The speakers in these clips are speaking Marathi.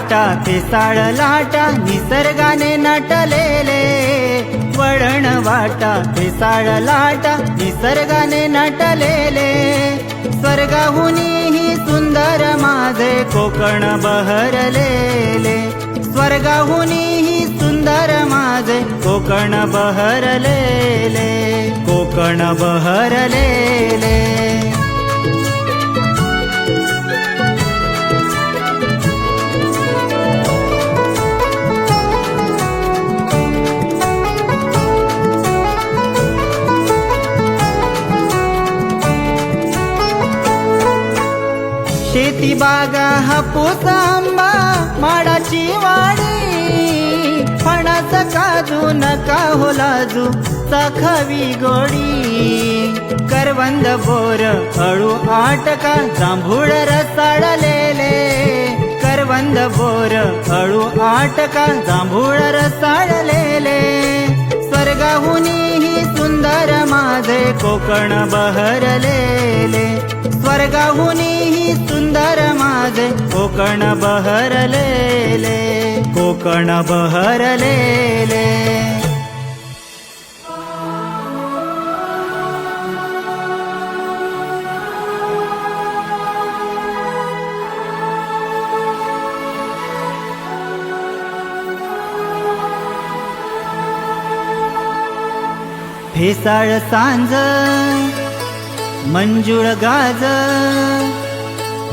वाटा फेसाळ लाटा निसर्गाने नटलेले. वळण वाटा फेसाळ लाटा निसर्गाने नटलेले. स्वर्गाहुनीही सुंदर माझे कोकण बहरलेले. स्वर्गाहुनीही सुंदर माझे कोकण बहरलेले. कोकण बहरलेले. शेती बागा हापूस आंबा माडाची वाडी. फणस काजू नका हो लाजू चाखावी गोडी. करवंद बोर अळू आटका जांभूळ रसाळलेले. करवंद बोर अळू आटका जांभूळ रसाळलेले. स्वर्गाहुनीही सुंदर माझे कोकण बहरलेले. स्वर्गाहुनीही सुंदर माझे. कोकण बहरलेले कोकण बहरलेले. फेसाळ सांज मंजुळ गाज.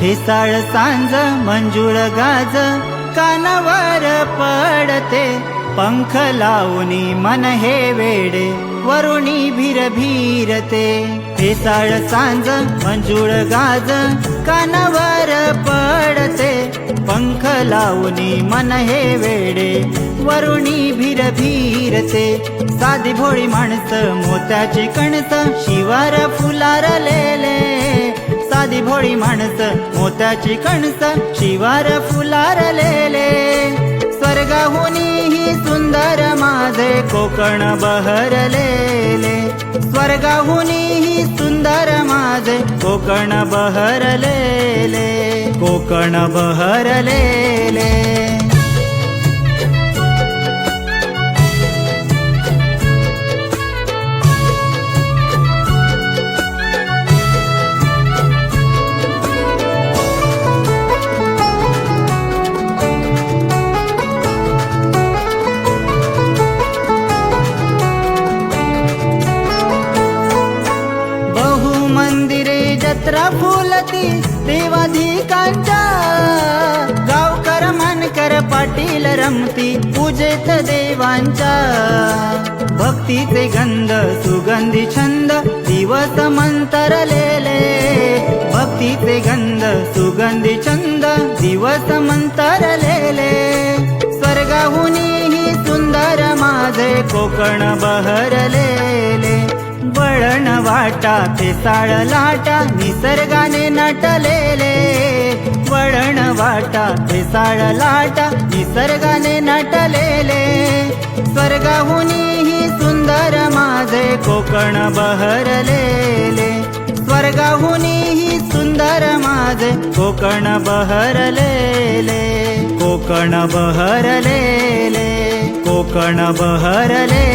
फेसाळ सांज मंजुळ गाज. कानावर पडते पंख लावणी मन हे वेडे. वरुणी भीर भीरते. फेसाळ सांज मंजुळ गाज. कानावर पड लावणी मन हे वेडे. वरुणी भीर भीरते. साधी भोळी माणसं मोत्याची कणस शिवार फुलारलेले साधी भोळी माणसं मोत्याची कणस शिवार फुलारलेले स्वर्गाहुनीही सुंदर माझे कोकण बहरलेले. स्वर्गाहुनीही सुंदर माझे कोकण बहरलेले कोकण बहरलेले. मंदिरे फुलती देवाधिकांच्या. गावकर मानकर पाटील रमती पूजेत देवांच्या. भक्तीचे गंध सुगंधी छंद दिवस मंतरलेले. भक्तीचे गंध सुगंधी छंद दिवस मंतरलेले. स्वर्गाहुनीही सुंदर माझे कोकण बहरले. वळण वाटा ते साळ लाटा निसर्गाने नटलेले. वळण वाटा ते साळ लाटा निसर्गाने नटलेले. स्वर्गाहुनीही सुंदर माझे कोकण बहरलेले. स्वर्गाहुनीही सुंदर माझे कोकण बहरलेले. कोकण बहरलेले कोकण बहरले